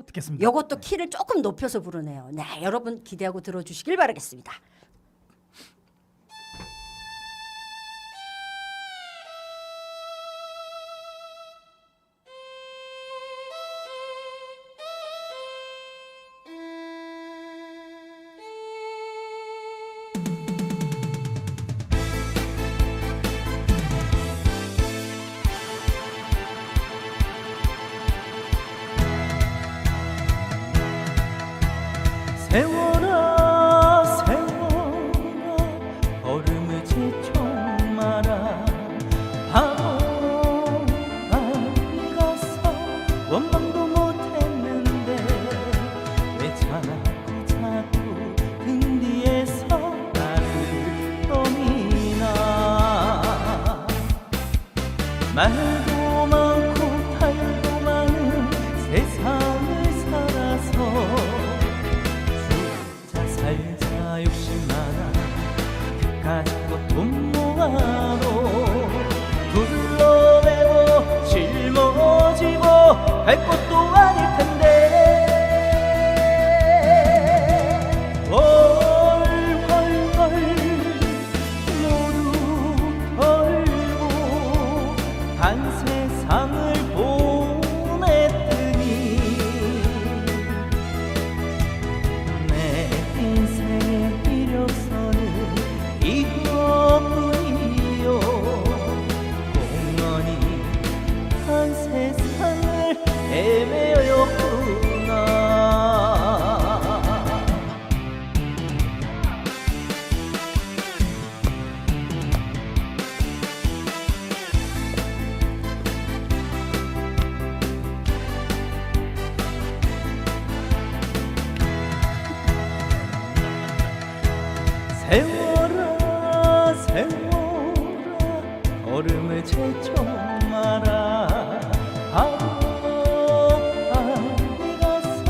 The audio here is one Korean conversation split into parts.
듣겠습니다. 요것도 키를 조금 높여서 부르네요. 네, 여러분 기대하고 들어주시길 바라겠습니다. 세월아 세월아 얼음을 제쳐 마라 바보 아니라서 원망도 못했는데 왜 자꾸 자꾸 등 뒤에서 나를 떠미나. 말 还不。 세월아 세월아 얼음을 제쳐 마라 바보 아니라서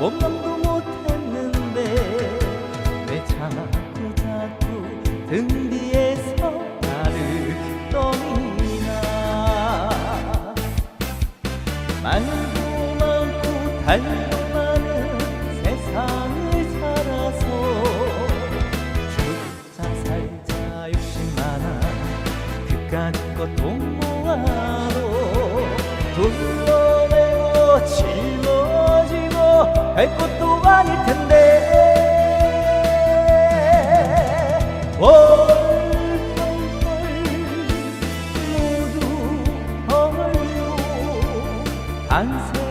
원망도 못했는데 왜 자꾸 자꾸 등 뒤에서 나를 떠미나. 말도 많고 달도 것돈 모아도 둘러매고 짊어지고 갈 곳도 아닐 텐데. 월월월 모두 한세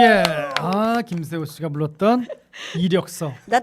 예, 아 김세호 씨가 불렀던 이력서. 나